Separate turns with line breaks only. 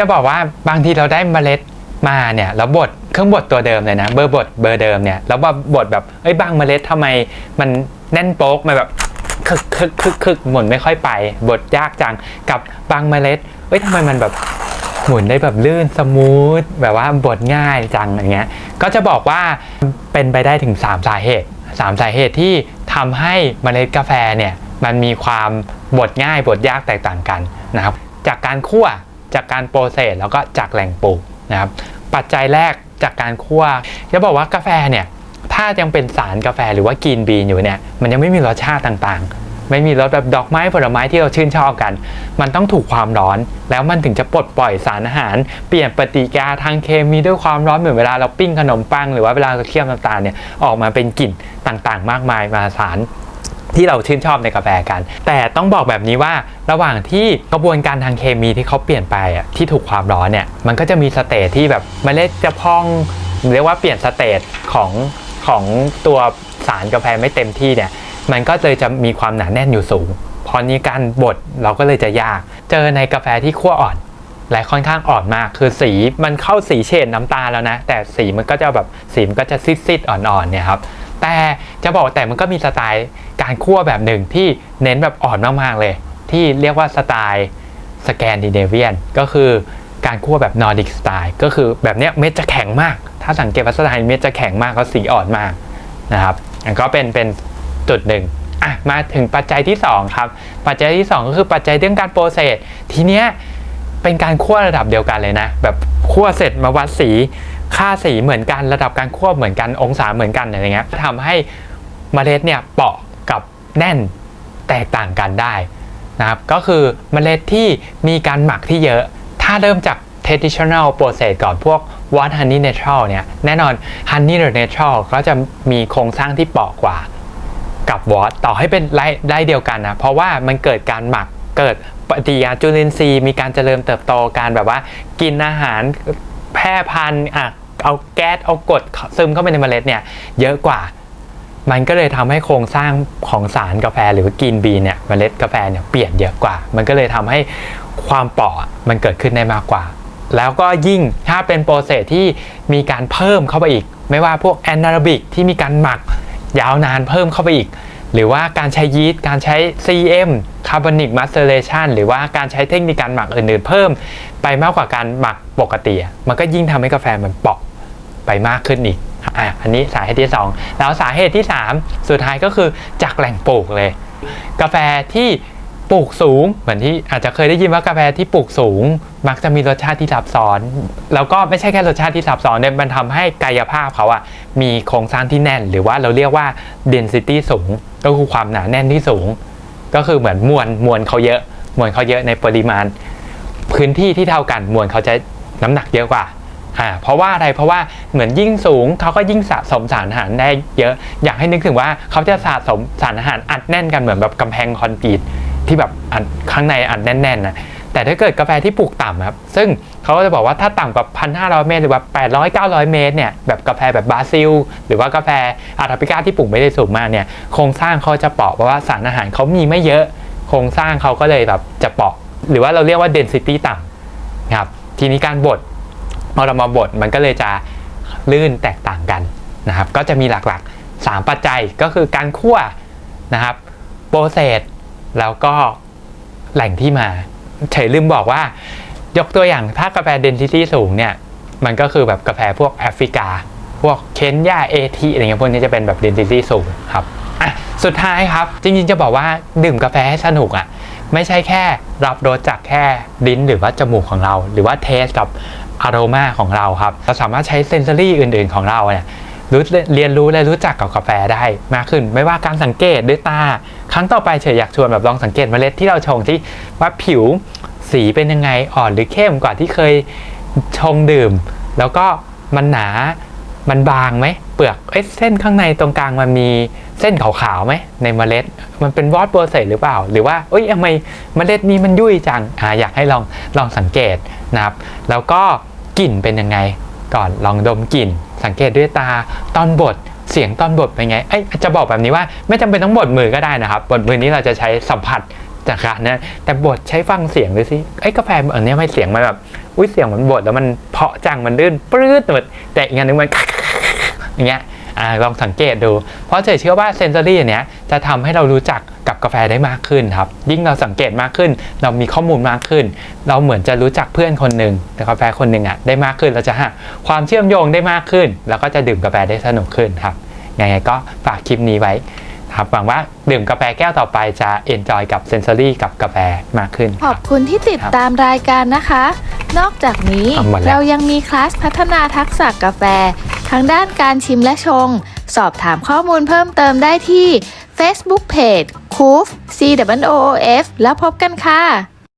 จะบอกว่าบางทีเราได้เมล็ดมาเนี่ยแล้วบดเครื่องบดตัวเดิมเลยนะ เบอร์บดเบอร์เดิมเนี่ยแล้วมาบดแบบเอ้ยบางเมล็ดทำไมมันแน่นโป๊กมันแบบคึกคึกคึกคึกหมุนไม่ค่อยไป บดยากจังกับบางเมล็ดเอ้ยทำไมมันแบบหมุนได้แบบลื่นสมูทแบบว่าบดง่ายจังอย่างเงี้ยก็จะบอกว่าเป็นไปได้ถึง 3 สาเหตุ 3 สาเหตุที่ทำให้เมล็ดกาแฟเนี่ยมันมีความบดง่ายบดยากแตกต่างกันนะครับจากการคั่ว จากการโปรเซสแล้วก็จากแหล่งปลูกนะครับปัจจัยแรกจากการคั่วจะบอกว่ากาแฟเนี่ยถ้ายังเป็นสารกาแฟหรือว่ากินบีนอยู่เนี่ยมันยังไม่มีรสชาติต่างๆ ไม่มีรสแบบดอกไม้ผลไม้ที่เราชื่นชอบกัน มันต้องถูกความร้อน แล้วมันถึงจะปลดปล่อยสารอาหาร เปลี่ยนปฏิกิริยาทางเคมีด้วยความร้อนเหมือนเวลาเราปิ้งขนมปังหรือว่าเวลาเราเคี่ยวน้ำตาลเนี่ยออกมาเป็นกลิ่นต่างๆ มากมายมาศาล ที่เราชื่นชอบในกาแฟกัน แต่ต้องบอกแบบนี้ว่าระหว่างที่กระบวนการทางเคมีที่เขาเปลี่ยนไปอะที่ถูกความร้อนเนี่ยมันก็จะมีสเตจที่แบบเมล็ดจะพองเรียกว่าเปลี่ยนสเตจของของตัวสารกาแฟไม่เต็มที่เนี่ยมันก็เลยจะมีความหนาแน่นอยู่สูง พอนี้การบดเราก็เลยจะยาก เจอในกาแฟที่คั่วอ่อน และค่อนข้างอ่อนมาก คือสีมันเข้าสีเฉดน้ำตาลแล้วนะ แต่สีมันก็จะแบบสีมันก็จะซิดๆอ่อนๆเนี่ยครับ แต่จะบอกแต่มันก็มีสไตล์ การคั่วแบบหนึ่งที่เน้นแบบอ่อนมากๆเลย ที่เรียกว่าสไตล์สแกนดิเนเวียนก็คือการคั่วแบบนอร์ดิกสไตล์ก็คือแบบเนี้ยเม็ดจะแข็งมาก ถ้าสังเกตว่าสไตล์เม็ดจะแข็งมากแล้วสีอ่อนมากนะครับอันก็เป็นเป็นจุดหนึ่งอะมาถึงปัจจัยที่สองครับ ปัจจัยที่สองก็คือปัจจัยเรื่องการโปรเซสทีเนี้ยเป็นการคั่วระดับเดียวกันเลยนะ แบบคั่วเสร็จมาวัดสีค่าสีเหมือนกันระดับการคั่วเหมือนกันองศาเหมือนกันอะไรเงี้ยทำให้เมล็ดเนี่ยเปาะ แน่นแตกต่างกันได้นะครับก็คือเมล็ดที่มีการหมักที่เยอะ ถ้าเริ่มจาก traditional process ก่อนพวก what honey natural เนี่ยแน่นอน honey natural ก็จะมีโครงสร้างที่เปราะกว่ากับวอตต่อให้เป็นไล่ไล่เดียวกันนะ เพราะว่ามันเกิดการหมักเกิดปฏิกิริยาจุลินทรีย์มีการเจริญเติบโตการแบบว่า กินอาหารแพร่พันธุ์อะเอาแก๊สเอากรดซึมเข้าไปในเมล็ดเนี่ยเยอะกว่า มันก็เลยทำให้โครงสร้างของสารกาแฟหรือว่ากินบีเนี่ยเมล็ดกาแฟเนี่ยเปลี่ยนเยอะกว่า มันก็เลยทำให้ความเปราะมันเกิดขึ้นได้มากกว่า แล้วก็ยิ่งถ้าเป็นโปรเซสที่มีการเพิ่มเข้าไปอีก ไม่ว่าพวกแอนาโรบิกที่มีการหมักยาวนานเพิ่มเข้าไปอีก หรือว่าการใช้ยีสต์การใช้ CM Carbonic Maceration หรือว่าการใช้เทคนิคการหมักอื่นๆ เพิ่มไปมากกว่าการหมักปกติ มันก็ยิ่งทำให้กาแฟมันเปราะไปมากขึ้นอีก อะอันนี้สาเหตุที่ 2 แล้วสาเหตุที่ 3 สุดท้ายก็คือจากแหล่งปลูกเลย กาแฟที่ปลูกสูงเหมือนที่อาจจะเคยได้ยินว่ากาแฟที่ปลูกสูง มักจะมีรสชาติที่ซับซ้อน แล้วก็ไม่ใช่แค่รสชาติที่ซับซ้อนเนี่ยมันทำให้กายภาพเขาอะมีโครงสร้างที่แน่น หรือว่าเราเรียกว่า density สูง ก็คือความหนาแน่นที่สูง ก็คือเหมือนมวลมวลเขาเยอะ มวลเขาเยอะในปริมาณ พื้นที่ที่เท่ากันมวลเขาจะน้ำหนักเยอะกว่า อ่าเพราะว่าอะไรเพราะว่าเหมือนยิ่งสูงเขาก็ยิ่งสะสมสารอาหารได้เยอะอยากให้นึกถึงว่าเขาจะสะสมสารอาหารอัดแน่นกันเหมือนแบบกำแพงคอนกรีตที่แบบอัดข้างในอัดแน่นๆนะแต่ถ้าเกิดกาแฟที่ปลูกต่ำครับ ซึ่งเขาก็จะบอกว่าถ้าต่ำกว่า 1,500 เมตร หรือว่า 800 900 เมตรเนี่ย แบบกาแฟแบบบราซิล หรือว่ากาแฟอาราบิก้าที่ปลูกไม่ได้สูงมากเนี่ย โครงสร้างเขาจะเปราะเพราะว่าสารอาหารเขามีไม่เยอะ โครงสร้างเขาก็เลยแบบจะเปราะ หรือว่าเราเรียกว่า density ต่ำครับ ทีนี้การบด พอเรามาบดมันก็เลยจะลื่นแตกต่างกันนะครับ ก็จะมีหลักๆ 3 ปัจจัยก็คือการคั่วนะครับโปรเซสแล้วก็แหล่งที่มา เฉยลืมบอกว่า ยกตัวอย่างถ้ากาแฟ density สูงเนี่ย มันก็คือแบบกาแฟพวกแอฟริกา พวกเคนยาเอทีอะไรเงี้ยพวกนี้จะเป็นแบบ density สูงครับอะสุดท้ายครับ จริงๆจะบอกว่าดื่มกาแฟให้สนุกอะไม่ใช่แค่รับรสจากแค่ลิ้นหรือว่าจมูกของเรา หรือว่าเทสกับ อารมาของเราครับ เราสามารถใช้เซนเซอรี่อื่น ๆของเราเนี่ยรู้เรียนรู้และรู้จักกับกาแฟได้มากขึ้น ไม่ว่าการสังเกตด้วยตา ครั้งต่อไปเฉยอยากชวนแบบลองสังเกตเมล็ดที่เราชงที่ว่าผิวสีเป็นยังไงอ่อนหรือเข้มกว่าที่เคยชงดื่ม แล้วก็มันหนามันบางไหมเปลือกเอ้เส้นข้างในตรงกลางมันมีเส้นขาวๆไหมในเมล็ด มันเป็นวอตโปรเซสหรือเปล่า หรือว่าเอ้ยทำไมเมล็ดนี้มันยุ่ยจังอ่าอยากให้ลองลองสังเกตนะครับ แล้วก็ กลิ่นเป็นยังไง ก่อนลองดมกลิ่น สังเกตด้วยตาตอนบดเสียงตอนบดเป็นไงเอ้ยจะบอกแบบนี้ว่าไม่จำเป็นต้องบดมือก็ได้นะครับบดมือนี้เราจะใช้สัมผัสจากการนะแต่บดใช้ฟังเสียงดูสิไอ้กาแฟอันนี้ไม่เสียงมันแบบอุ้ยเสียงมันบดแล้วมันเพาะจังมันลื่นปลื้ดหมดแต่อีกอันนึงมันอย่างเงี้ย อ่าลองสังเกตดู เพราะเจเชื่อว่าเซนเซอรี่อันเนี้ยจะทำให้เรารู้จักกับกาแฟได้มากขึ้นครับ ยิ่งเราสังเกตมากขึ้น เรามีข้อมูลมากขึ้น เราเหมือนจะรู้จักเพื่อนคนหนึ่งแต่กาแฟคนหนึ่งอะได้มากขึ้นเราจะหาความเชื่อมโยงได้มากขึ้น แล้วก็จะดื่มกาแฟได้สนุกขึ้นครับยังไงก็ฝากคลิปนี้ไว้ครับหวังว่าดื่มกาแฟแก้วต่อไปจะเอนจอยกับเซนเซอรี่กับกาแฟมากขึ้น
ขอบคุณที่ติดตามรายการนะคะ นอกจากนี้
เอาหมดแล้ว
เรายังมีคลาสพัฒนาทักษะกาแฟ ทั้งด้านการชิมและชง สอบถามข้อมูลเพิ่มเติมได้ที่ Facebook Page c o o f C W O F แล้วพบกันค่ะ